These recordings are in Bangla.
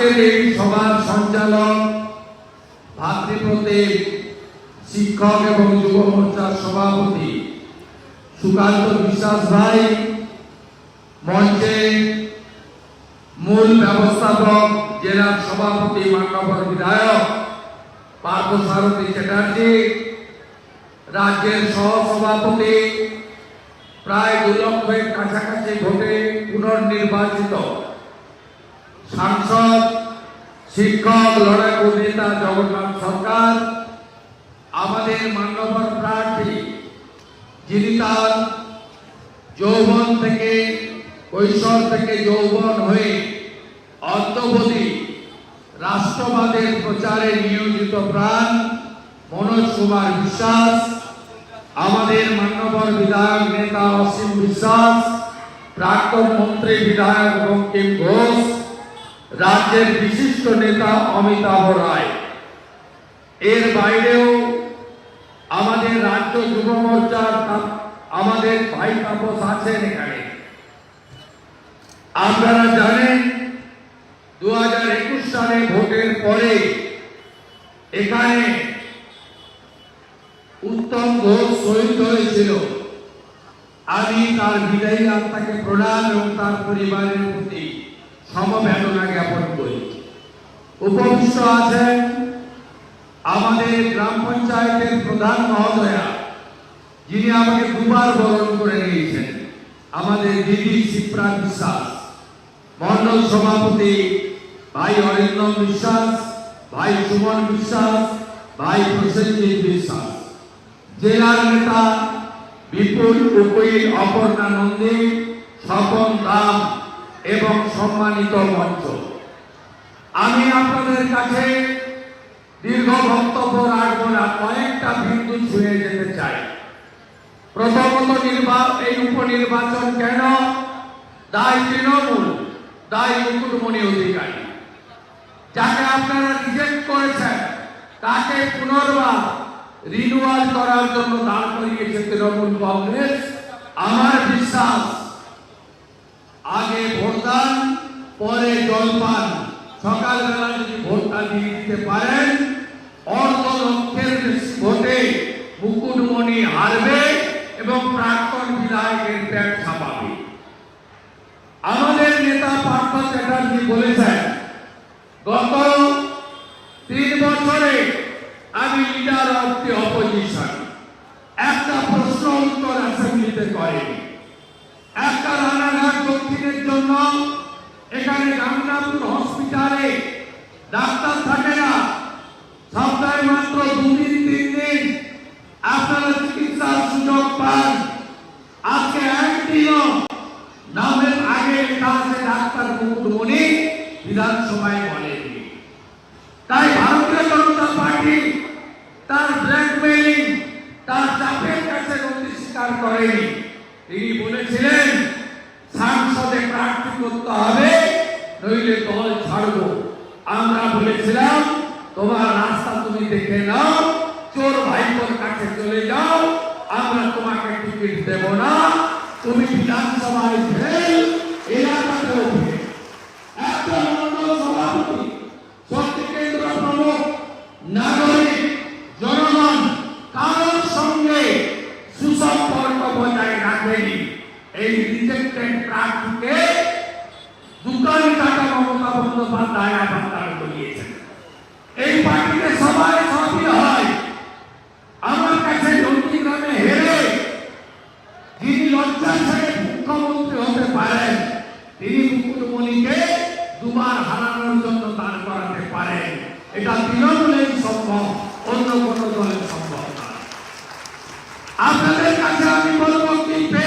আজকের এই সভার সঞ্চালন ভাতৃপ্রতিম শিক্ষক এবং যুব মোর্চার সভাপতি সুকান্ত বিশ্বাস ভাই, মঞ্চে মূল ব্যবস্থাপক জেলার সভাপতি, মান্যবর বিধায়ক, পার্থ সারথী চ্যাটার্জি, রাজ্যের সহসভাপতি, প্রায় দু লক্ষের কাছাকাছি ভোটে পুনর্নির্বাচিত সাংসদ, শিক্ষক, লড়াকু নেতা, জগন্নাথ সরকার, আমাদের মান্যবর প্রার্থী যিনি তার যৌবন থেকে, কৈশোর থেকে যৌবন হয়ে অদ্যবধি রাষ্ট্রবাদের প্রচারে নিয়োজিত প্রাণ, মনোজ কুমার বিশ্বাস, আমাদের মান্যবর বিধায়ক নেতা অসীম বিশ্বাস, প্রাক্তন মন্ত্রী বিধায়ক বঙ্কিম ঘোষ রাজ্যের বিশিষ্ট নেতা অমিতাভ রায়। এর বাইরেও আমাদের রাজ্য যুব মোর্চার আমাদের ভাই তাপস আছেন এখানে। আপনারা জানেন দু হাজার একুশ সালে ভোটের পরে এখানে উত্তম ঘোষ শহীদ হয়েছিল। আমি তার বিদায়ী আত্মাকে প্রণাম এবং তার পরিবারের সমবেদনা জ্ঞাপন করি উপবিষ্ট আছেন আমাদের গ্রাম পঞ্চায়েতের প্রধান মহোদয়া যিনি আমাকে দুবার বরণ করে নিয়েছেন আমাদের দিদি শিপ্রা বিশ্বাস মন্ডল সভাপতি ভাই অরিন্দম বিশ্বাস ভাই সুমন বিশ্বাস ভাই প্রসেনজিৎ বিশ্বাস জেলার নেতা বিপুল উকিল অপর্ণা নন্দী স্বপন দাম এবং সম্মানিত মঞ্চ। আমি আপনাদের কাছে দীর্ঘ বক্তব্য রাখব না, কয়েকটা বিন্দু ছুঁয়ে যেতে চাই। প্রথমত নির্বাচন এই উপনির্বাচন কেন? দায় তৃণমূল, দায় মুকুটমণি অধিকারী। যাকে আপনারা রিজেক্ট করেছেন, তাকে পুনর্বার রিনুয়াল করার জন্য দাঁড় করিয়েছে তৃণমূল কংগ্রেস। আমার বিশ্বাস আগে ভোটদান পরে জলপান সকালবেলা যদি ভোটটা দিয়ে দিতে পারেন অর্ধ লক্ষের ভোটে মুকুটমণি হারবে এবং প্রাক্তন বিধায়কের প্যাট ছাপাবে। আমাদের নেতা পার্থ চ্যাটার্জি বলেছেন, গত তিন বছরে আমি লিডার অফ দি অপোজিশন একটা প্রশ্ন উত্তর অ্যাসেম্বলিতে করেনি। একটা জন্য এখানে হসপিটালে ডাক্তার থাকে না। সপ্তাহে মাত্র চিকিৎসার সুযোগ পান। আজকে আগে বিধানসভায় বলেনি তাই ভারতীয় জনতা পার্টি তার ব্ল্যাকমেইলিং তার চাপের কাছে নথি স্বীকার করেনি তিনি বলেছিলেন সংসদে প্রার্থী করতে হবে নইলে দল ছাড়বো আমরা বলেছিলাম তোমার রাস্তা তুমি দেখে নাও চোর ভাইপোর কাছে চলে যাও আমরা তোমাকে টিকিট দেব না তুমি বিধানসভায় ফেল এলাকাতেও ফেল একটা মন্ডল সভাপতি শক্তি কেন্দ্র প্রমুখ নাগরিক জনগণ কারোর সঙ্গে সুসম্পর্ক বজায় রাখেনি এই রিজেক্টেড প্রার্থীকে দোকান কাটা মমতা বন্দ্যোপাধ্যায় আবার দাঁড় করিয়েছেন এই পার্টিতে সবাই সবই হয় আমার কাছে নন্দীগ্রামে হেরে যিনি লজ্জা ছেড়ে মুখ্যমন্ত্রী হতে পারেন তিনি মুকুটমণিকে দুবার হারানোর জন্য দাঁড় করাতে পারেন এটা তৃণমূলেই সম্ভব অন্য কোনো দলের সম্ভব না আপনাদের কাছে আমি বলব কি পেলেন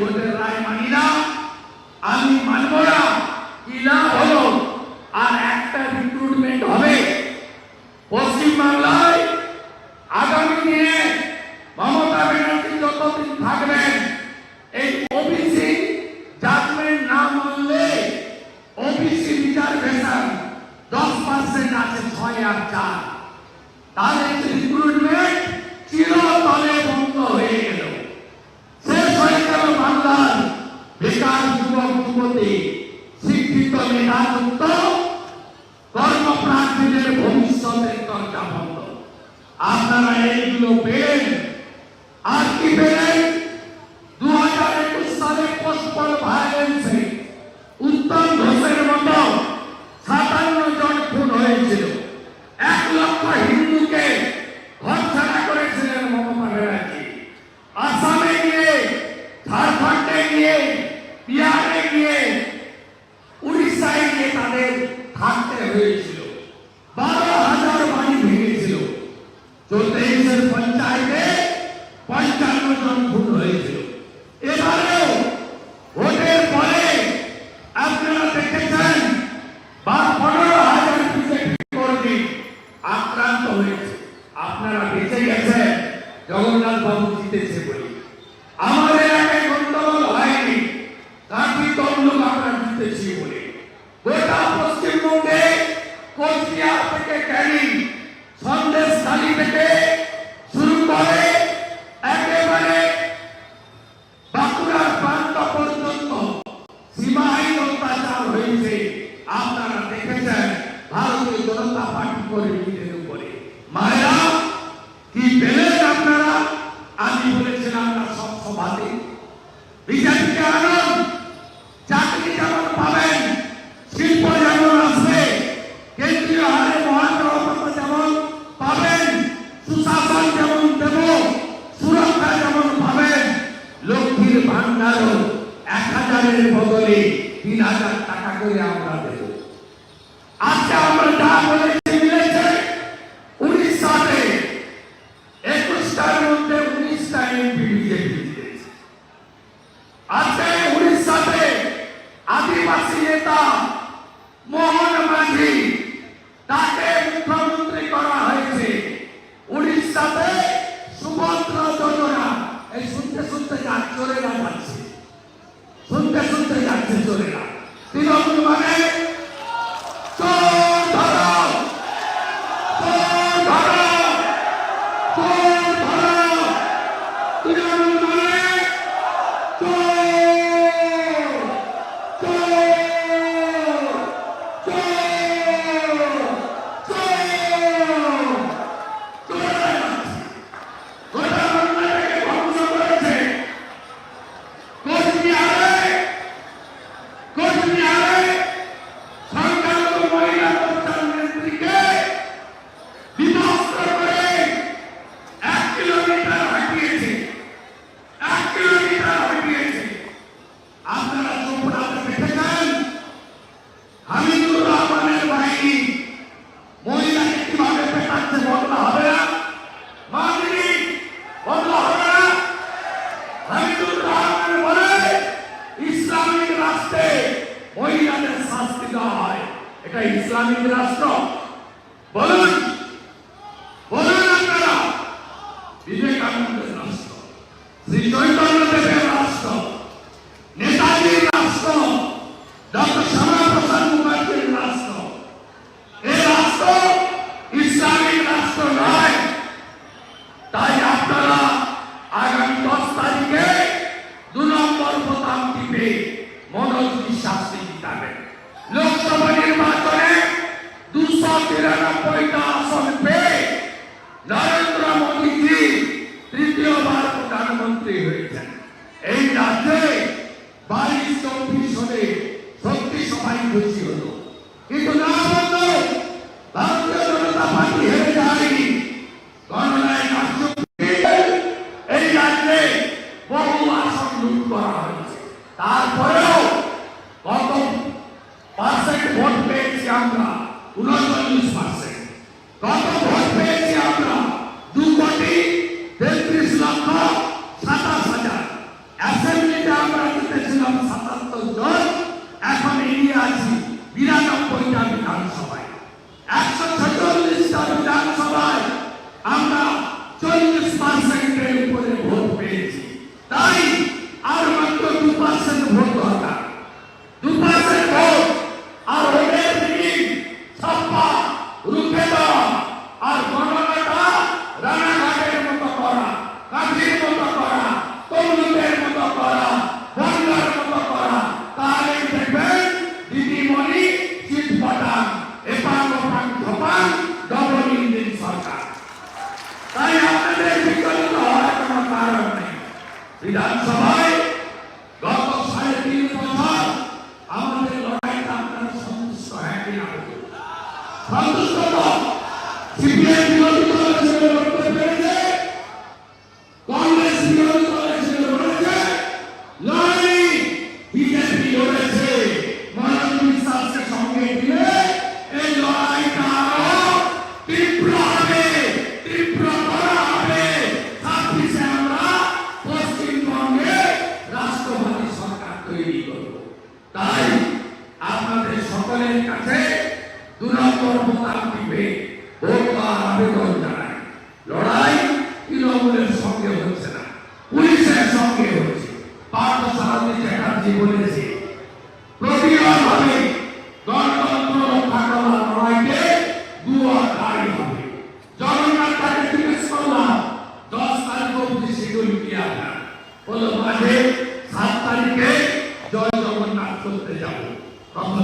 What যুবক যুবতী শিক্ষিত মেধাযুক্ত কর্মপ্রার্থীদের ভবিষ্যতের দরজা বন্ধ। আপনারা এইগুলো পেয়ে そして por el eh, what makes গান্ধীর মতো করা তমলুকের মতো করা রান্নার মতো করা, তাহলে দেখবেন দিদিমণি চিট ফাটান এপাং ওপাং ধপাং ডবল ইঞ্জিন সরকার। তাই আপনাদের বিকল্প হওয়ার কোনো কারণ নেই। বিধানসভায় কোনো মাসে সাত তারিখে জয় জগন্নাথ করতে যাব। তখন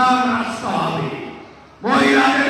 পরিষ্কার রাস্তা মহিলাদের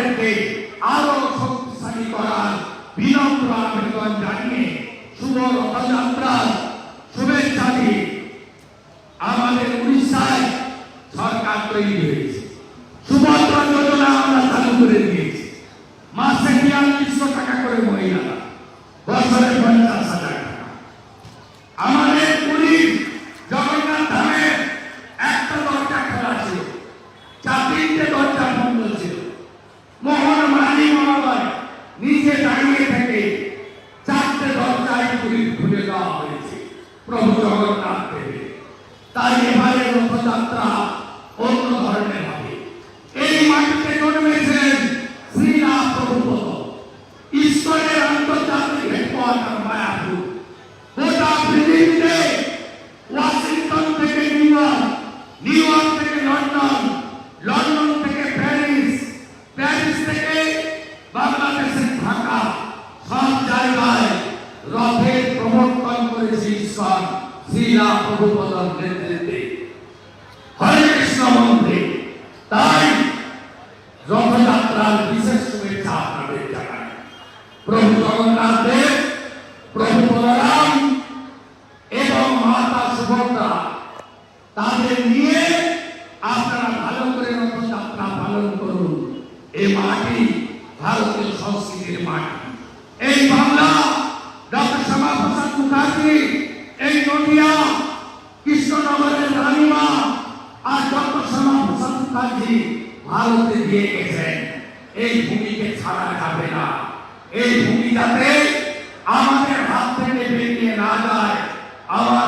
আমাদেরকে আরও শক্তিশালী করার বিনম্র আবেদন জানিয়ে শুভ রথযাত্রার শুভেচ্ছা দিয়ে আমাদের উড়িষ্যায় সরকার তৈরি হয়েছে। পুরী খুলে দেওয়া হয়েছে। প্রভু জগন্নাথ দেবে। তাই এবারে রথযাত্রা অন্য ধরনের হবে। এই মাটিতে জন্মেছে তাই রথযাত্রার বিশেষ শুভেচ্ছা আপনাদের জানাই। প্রভু জগন্নাথ দেব ভূমিকাতে আমাদের হাত থেকে বেরিয়ে না যায় আমার